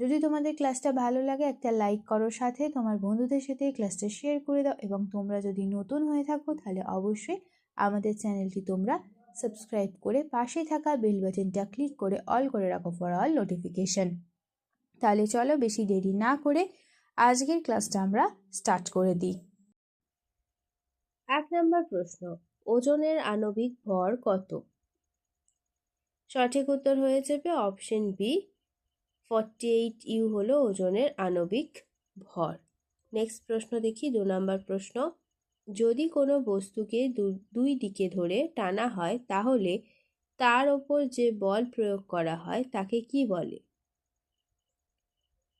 যদি তোমাদের ক্লাসটা ভালো লাগে, একটা লাইক করো সাথে। তোমার বন্ধুদের সাথে ক্লাসটা শেয়ার করে দাও এবং তোমরা যদি নতুন হয়ে থাকো, তাহলে অবশ্যই আমাদের চ্যানেলটি তোমরা সাবস্ক্রাইব করে পাশে থাকা বেল বাটনটা ক্লিক করে অল করে রাখো ফর অল নোটিফিকেশন তাহলে চলো বেশি দেরি না করে আজকের ক্লাসটা আমরা স্টার্ট করে দিই। এক নম্বর প্রশ্ন, ওজনের আণবিক ভর কত? সঠিক উত্তর হয়ে যাবে option B forty eight U হলো ওজনের আণবিক ভর। নেক্সট প্রশ্ন দেখি, দু নম্বর প্রশ্ন। যদি কোনো বস্তুকে দুই দিকে ধরে টানা হয়, তাহলে তার ওপর যে বল প্রয়োগ করা হয়, তাকে কি বলে?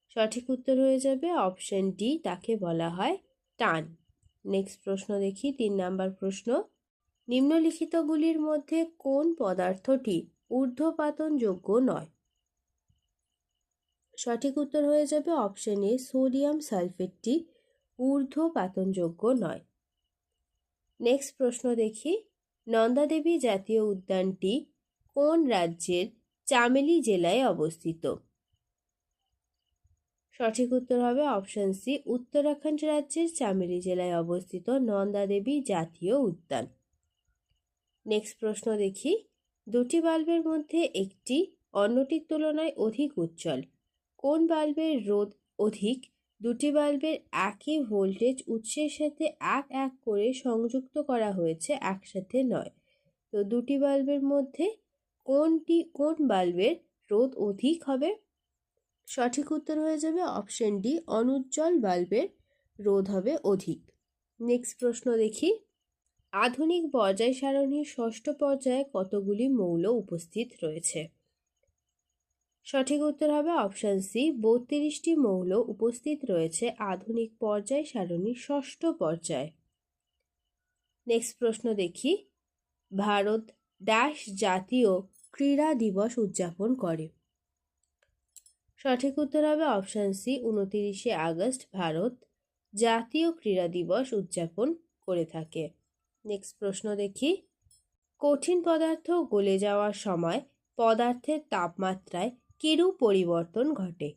সঠিক উত্তর হয়ে যাবে, অপশন ডি তাকে বলা হয় টান। নেক্সট প্রশ্ন দেখি, তিন নাম্বার প্রশ্ন। নিম্নলিখিতগুলির মধ্যে কোন পদার্থটি ঊর্ধ্বপাতনযোগ্য নয়? সঠিক উত্তর হয়ে যাবে অপশন এ সোডিয়াম সালফেটটি ঊর্ধ্ব পাতনযোগ্য নয়। নেক্সট প্রশ্ন দেখি নন্দাদেবী জাতীয় উদ্যানটি কোন রাজ্যের চামেলি জেলায় অবস্থিত? সঠিক উত্তর হবে অপশন সি উত্তরাখণ্ড রাজ্যের চামেলি জেলায় অবস্থিত নন্দাদেবী জাতীয় উদ্যান। নেক্সট প্রশ্ন দেখি, দুটি বাল্বের মধ্যে একটি অন্যটির তুলনায় অধিক উজ্জ্বল। কোন বাল্বের রোধ অধিক? দুটি বাল্বের একই ভোল্টেজ উৎসের সাথে এক এক করে সংযুক্ত করা হয়েছে, একসাথে নয়। তো দুটি বাল্বের মধ্যে কোনটি কোন বাল্বের রোধ অধিক হবে? সঠিক উত্তর হয়ে যাবে অপশন ডি, অনুজ্জ্বল বাল্বের রোধ হবে অধিক। নেক্সট প্রশ্ন দেখি। আধুনিক পর্যায় সারণীর ষষ্ঠ পর্যায়ে কতগুলি মৌল উপস্থিত রয়েছে? সঠিক উত্তর হবে অপশান সি বত্রিশটি মৌল উপস্থিত রয়েছে আধুনিক পর্যায় সারণীর ষষ্ঠ পর্যায়ে। নেক্সট প্রশ্ন দেখি। ভারত ড্যাশ জাতীয় ক্রীড়া দিবস উদযাপন করে। সঠিক উত্তর হবে অপশান সি উনতিরিশে আগস্ট ভারত জাতীয় ক্রীড়া দিবস উদযাপন করে থাকে। নেক্সট প্রশ্ন দেখি। কঠিন পদার্থ গলে যাওয়ার সময় পদার্থের তাপমাত্রায় কিরূপ পরিবর্তন ঘটে।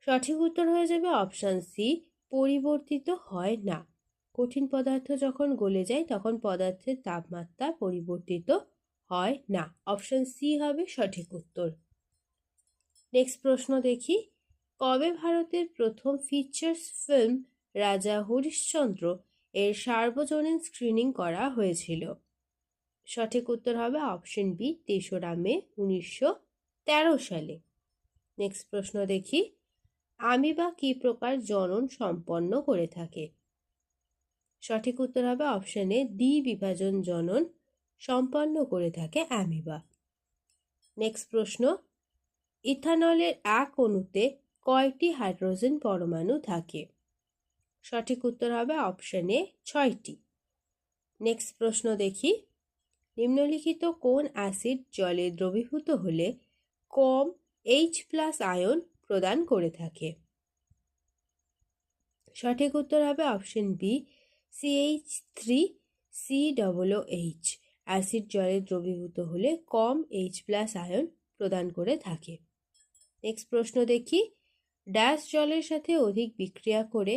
সঠিক উত্তর হয়ে যাবে অপশান সি পরিবর্তিত হয় না। কঠিন পদার্থ যখন গলে যায়, তখন পদার্থের তাপমাত্রা পরিবর্তিত হয় না। অপশান সি হবে সঠিক উত্তর। নেক্সট প্রশ্ন দেখি। কবে ভারতের প্রথম ফিচার্স ফিল্ম রাজা হরিশ্চন্দ্র এর সার্বজনীন স্ক্রিনিং করা হয়েছিল? সঠিক উত্তর হবে অপশন বি তেসরা মে, উনিশশো তেরো সালে। নেক্সট প্রশ্ন দেখি। আমিবা কী প্রকার জনন সম্পন্ন করে থাকে? সঠিক উত্তর হবে অপশানে দ্বি বিভাজন জনন সম্পন্ন করে থাকে অ্যামিবা নেক্সট প্রশ্ন। ইথানলের এক অণুতে কয়টি হাইড্রোজেন পরমাণু থাকে? সঠিক উত্তর হবে অপশানে ছয়টি। নেক্সট প্রশ্ন দেখি। নিম্নলিখিত কোন অ্যাসিড জলে দ্রবীভূত হলে কম এইচ প্লাস আয়ন প্রদান করে থাকে। সঠিক উত্তর হবে option B CH three C double H acid জলে দ্রবীভূত হলে কম এইচ প্লাস আয়ন প্রদান করে থাকে। নেক্সট প্রশ্ন দেখি। ড্যাশ জলের সাথে অধিক বিক্রিয়া করে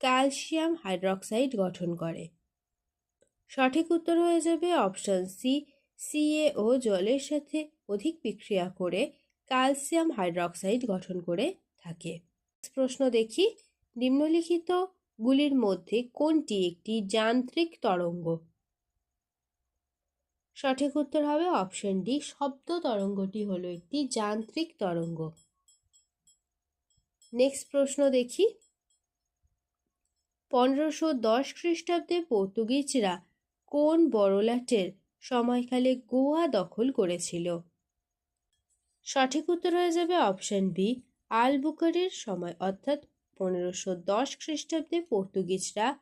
ক্যালসিয়াম হাইড্রক্সাইড গঠন করে। সঠিক উত্তর হয়ে যাবে অপশান সি সিএও জলের সাথে অধিক বিক্রিয়া করে ক্যালসিয়াম হাইড্রক্সাইড গঠন করে থাকে। প্রশ্ন দেখি, নিম্নলিখিত গুলির মধ্যে কোনটি একটি যান্ত্রিক তরঙ্গ? সঠিক উত্তর হবে অপশন ডি, শব্দ তরঙ্গটি হলো একটি যান্ত্রিক তরঙ্গ। নেক্সট প্রশ্ন দেখি, পনেরোশো দশ খ্রিস্টাব্দে পর্তুগিজরা কোন বড়লাটের সময়কালে গোয়া দখল করেছিল? সঠিক উত্তর হয়ে যাবে অপশন বি আলবুকারের সময়, অর্থাৎ পনেরোশো দশ খ্রিস্টাব্দে পর্তুগিজরা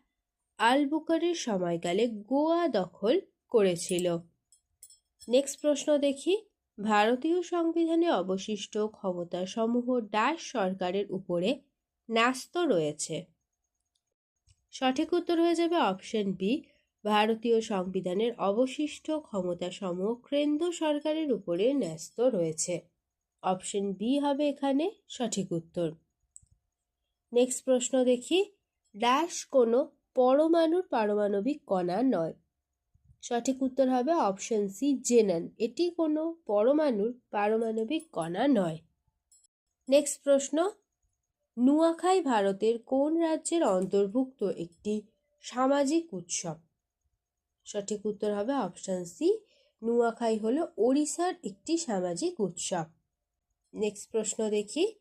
আলবুকারের সময়কালে গোয়া দখল করেছিল। নেক্সট প্রশ্ন দেখি। ভারতীয় সংবিধানে অবশিষ্ট ক্ষমতাসমূহ ডাচ সরকারের উপরে ন্যস্ত রয়েছে। সঠিক উত্তর হয়ে যাবে অপশন বি, ভারতীয় সংবিধানের অবশিষ্ট ক্ষমতাসমূহ কেন্দ্র সরকারের উপরে ন্যস্ত রয়েছে। অপশন বি হবে এখানে সঠিক উত্তর। নেক্সট প্রশ্ন দেখি। ড্যাশ কোনো পরমাণুর পারমাণবিক কণা নয়। সঠিক উত্তর হবে অপশন সি, জেনান। এটি কোনো পরমাণুর পারমাণবিক কণা নয়। নেক্সট প্রশ্ন। নুয়াখাই ভারতের কোন রাজ্যের অন্তর্ভুক্ত একটি সামাজিক উৎসব? সঠিক উত্তর হবে অপশন সি, নুয়াখাই হলো ওড়িশার একটি সামাজিক উৎসব। নেক্সট প্রশ্ন দেখি।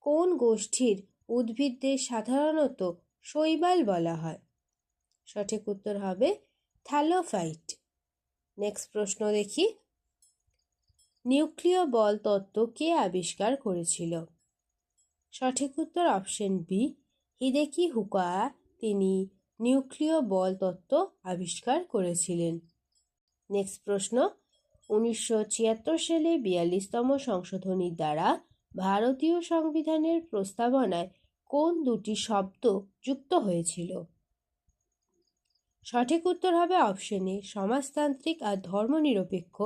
কোন গোষ্ঠীর উদ্ভিদদের সাধারণত শৈবাল বলা হয়? সঠিক উত্তর হবে থ্যালোফাইট। নেক্সট প্রশ্ন দেখি। নিউক্লিয় বল তত্ত্ব কে আবিষ্কার করেছিল? সঠিক উত্তর অপশন বি হিদেকি হুকা তিনি নিউক্লিয় বল তত্ত্ব আবিষ্কার করেছিলেন। নেক্সট প্রশ্ন উনিশশো ছিয়াত্তর সালে বিয়াল্লিশতম সংশোধনীর দ্বারা ভারতীয় সংবিধানের প্রস্তাবনায় কোন দুটি শব্দ যুক্ত হয়েছিল? সঠিক উত্তর হবে অপশন সমাজতান্ত্রিক আর ধর্মনিরপেক্ষ।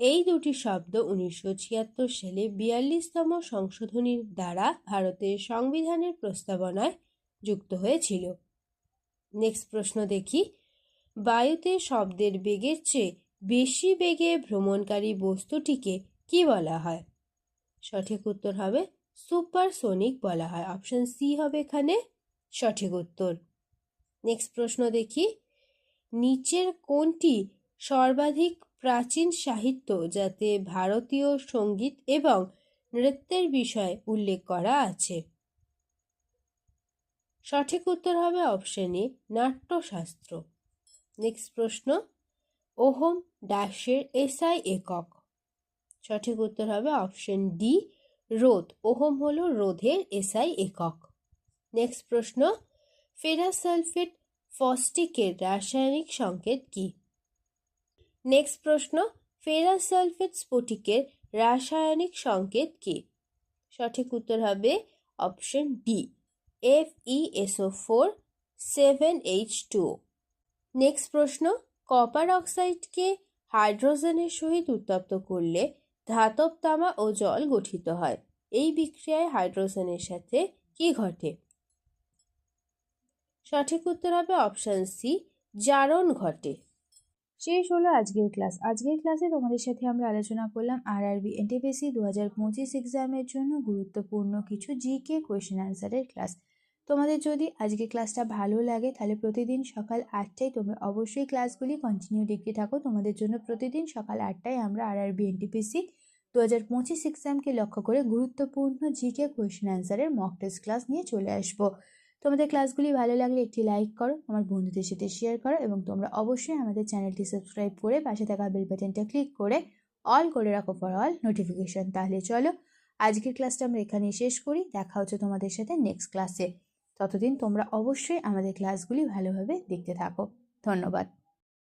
এই দুটি শব্দ উনিশশো ছিয়াত্তর সালে বিয়াল্লিশতম সংশোধনীর দ্বারা ভারতের সংবিধানের প্রস্তাবনায় যুক্ত হয়েছিল। নেক্সট প্রশ্ন দেখি। বায়ুতে শব্দের বেগের চেয়ে বেশি বেগে ভ্রমণকারী বস্তুটিকে কি বলা হয়? সঠিক উত্তর হবে সুপারসোনিক বলা হয়। অপশন সি হবে এখানে সঠিক উত্তর। নেক্সট প্রশ্ন দেখি। নিচের কোনটি সর্বাধিক প্রাচীন সাহিত্য যাতে ভারতীয় সংগীত এবং নৃত্যের বিষয়ে উল্লেখ করা আছে? সঠিক উত্তর হবে অপশন এ, নাট্যশাস্ত্র। নেক্সট প্রশ্ন। ওহম ড্যাশের এসআই একক। সঠিক উত্তর হবে অপশন ডি রোধ ওহম হলো রোধের এসআই একক। নেক্সট প্রশ্ন ফেরাসালফেট ফস্টিকের রাসায়নিক সংকেত কি? নেক্সট প্রশ্ন, ফেরাস সালফেট স্ফটিকের রাসায়নিক সংকেত কি? সঠিক উত্তর হবে option D F E SO four seven H two next প্রশ্ন কপার অক্সাইডকে হাইড্রোজেনের সহিত উত্তপ্ত করলে ধাতব তামা ও জল গঠিত হয়। এই বিক্রিয়ায় হাইড্রোজেনের সাথে কি ঘটে? সঠিক উত্তর হবে অপশন সি জারণ ঘটে। শেষ হলো আজকের ক্লাস আজকের ক্লাসে তোমাদের সাথে আমরা আলোচনা করলাম আর আরবি এনটিপিসি দু হাজার পঁচিশ এক্সামের জন্য গুরুত্বপূর্ণ কিছু জিকে কোয়েশ্চেন অ্যান্সারের ক্লাস তোমাদের যদি আজকে ক্লাসটা ভালো লাগে, তাহলে প্রতিদিন সকাল আটটায় তোমরা অবশ্যই ক্লাসগুলি কন্টিনিউ দেখতে থাকো। তোমাদের জন্য প্রতিদিন সকাল আটটায় আমরা আর আরবি এনটিপিসি দু হাজার পঁচিশ এক্সামকে লক্ষ্য করে গুরুত্বপূর্ণ জিকে কোয়েশ্চেন অ্যান্সারের মক টেস্ট ক্লাস নিয়ে চলে আসব। তোমাদের ক্লাসগুলি ভালো লাগলে একটি লাইক করো, আমার বন্ধুদের সাথে শেয়ার করো এবং তোমরা অবশ্যই আমাদের চ্যানেলটি সাবস্ক্রাইব করে পাশে থাকা বেল বাটনটা ক্লিক করে অল করে রাখো ফর অল নোটিফিকেশন তাহলে চলো, আজকের ক্লাসটা আমরা এখানেই শেষ করি। দেখা হচ্ছে তোমাদের সাথে নেক্সট ক্লাসে ততদিন তোমরা অবশ্যই আমাদের ক্লাসগুলি ভালোভাবে দেখতে থাকো। ধন্যবাদ।